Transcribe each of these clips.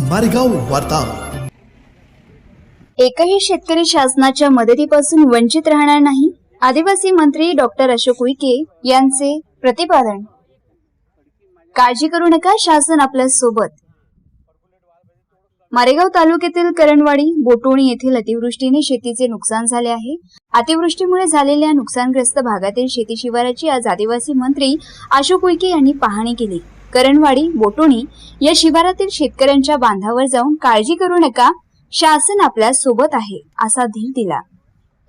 मारेगाव वार्ता. एकही शेतकरी शासनाच्या मदतीपासून वंचित राहणार नाही? आदिवासी मंत्री डॉक्टर अशोक उईके यांचे प्रतिपादन. काळजी करू नका शासन आपल्यासोबत. मारेगाव तालुक्यातील करणवाडी बोटोणी येथील अतिवृष्टीने शेतीचे नुकसान झाले आहे. अतिवृष्टीमुळे झालेल्या नुकसानग्रस्त भागातील शेती शिवाराची आज आदिवासी मंत्री अशोक उईके यांनी पाहणी केली. करणवाडी बोटोणी या शिवारातील शेतकऱ्यांच्या बांधावर जाऊन काळजी करू नका. शासन आपल्यासोबत आहे असा धीर दिला.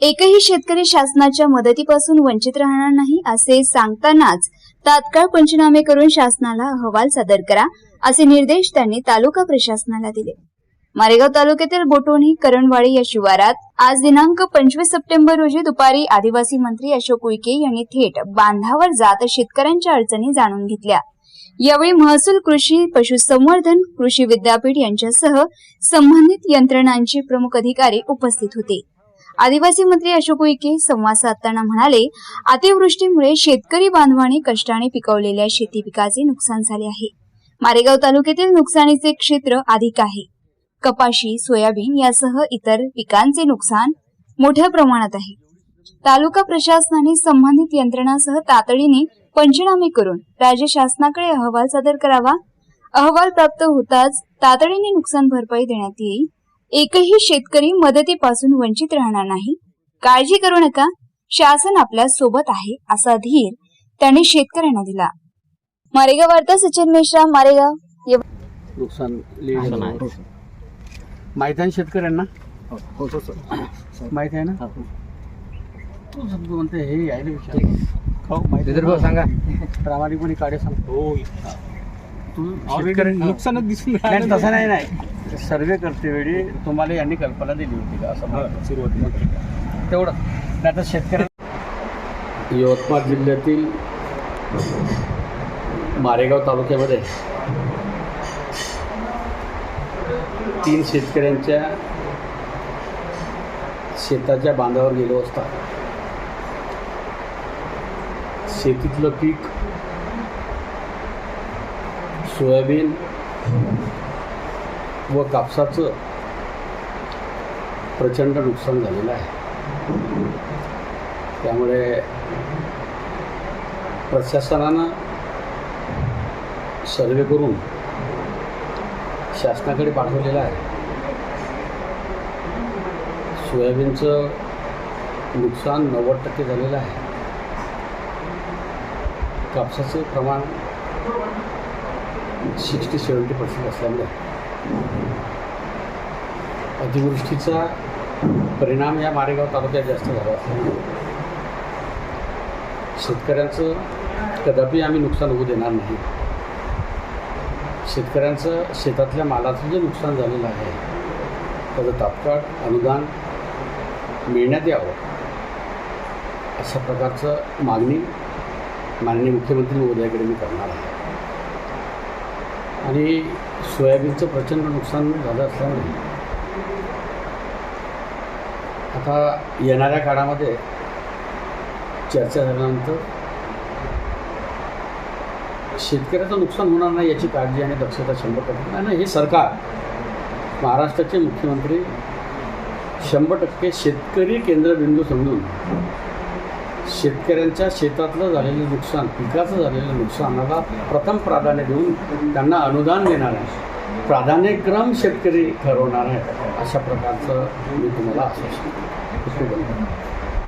एकही शेतकरी शासनाच्या मदतीपासून वंचित राहणार नाही असे सांगतानाच तात्काळ पंचनामे करून शासनाला अहवाल सादर करा असे निर्देश त्यांनी तालुका प्रशासनाला दिले. मारेगाव तालुक्यातील बोटोणी करणवाडी या शिवारात आज दिनांक पंचवीस सप्टेंबर रोजी दुपारी आदिवासी मंत्री अशोक उईके यांनी थेट बांधावर जात शेतकऱ्यांच्या अडचणी जाणून घेतल्या. यावेळी महसूल कृषी पशुसंवर्धन कृषी विद्यापीठ यांच्यासह संबंधित यंत्रणांचे प्रमुख अधिकारी उपस्थित होते. आदिवासी मंत्री अशोक उईके संवाद साधताना म्हणाले अतिवृष्टीमुळे शेतकरी बांधवांनी कष्टाने पिकवलेल्या शेती पिकाचे नुकसान झाले आहे. मारेगाव तालुक्यातील नुकसानीचे क्षेत्र अधिक आहे. कपाशी सोयाबीन यासह इतर पिकांचे नुकसान मोठ्या प्रमाणात आहे. तालुका प्रशासनाने संबंधित यंत्रणांसह तातडीने पंचनामे करून राज्य शासनाकडे अहवाल सादर करावा. अहवाल प्राप्त होताच तातडीने नुकसान भरपाई देण्यात येईल. एकही शेतकरी मदतीपासून वंचित राहणार नाही. काळजी करू नका. शासन आपल्यासोबत आहे असा धीर त्यांनी शेतकऱ्यांना दिला. मारेगाव वार्ता सचिन मिश्रा मारेगाव. नुकसान माहीत आहे शेतकऱ्यांना? हो माहीत आहे ना? हो. म्हणते हे यायला विचार खाऊ माहीत आहे विदर्भ? सांगा. प्रामाणिकपणे काढे सांग. हो तू ऑलरेडी शेतकऱ्यांना नुकसानच दिसून नाही तसं नाही नाही. सर्वे करते वेळी तुम्हाला यांनी कल्पना दिली होती का? असं. सुरुवातीला. तेवढं. नाही तर शेतकऱ्या यवतमाळ जिल्ह्यातील मारेगाव तालुक्यामध्ये तीन शेतकऱ्यांच्या शेताच्या बांधावर गेलो असता. शेतीतलं पीक सोयाबीन व कापसाचं प्रचंड नुकसान झालेलं आहे. त्यामुळे प्रशासनानं सर्वे करून शासनाकडे पाठवलेलं आहे. सोयाबीनचं नुकसान नव्वद टक्के झालेलं आहे. कापसाचं प्रमाण सिक्स्टी सेवन्टी पर्सेंट असल्यामुळे अतिवृष्टीचा परिणाम या मारेगाव तालुक्यात जास्त झाला असल्यामुळे शेतकऱ्यांचं कदापि आम्ही नुकसान होऊ देणार नाही. शेतकऱ्यांचं शेतातल्या मालाचं जे नुकसान झालेलं आहे त्याचं तात्काळ अनुदान मिळण्यात यावं अशा प्रकारचं मागणी माननीय मुख्यमंत्री महोदयाकडे मी करणार आहे. आणि सोयाबीनचं प्रचंड नुकसान झालं असल्यामुळे. आता येणाऱ्या काळामध्ये चर्चा झाल्यानंतर शेतकऱ्याचं नुकसान होणार नाही याची काळजी आणि दक्षता शंभर टक्के नाही, नाही. हे सरकार महाराष्ट्राचे मुख्यमंत्री शंभर टक्के शेतकरी केंद्रबिंदू समजून शेतकऱ्यांच्या शेतातलं झालेलं नुकसान पिकाचं झालेलं नुकसानाला प्रथम प्राधान्य देऊन त्यांना अनुदान देणार आहे. प्राधान्यक्रम शेतकरी ठरवणार आहे अशा प्रकारचं मी तुम्हाला आश्वासन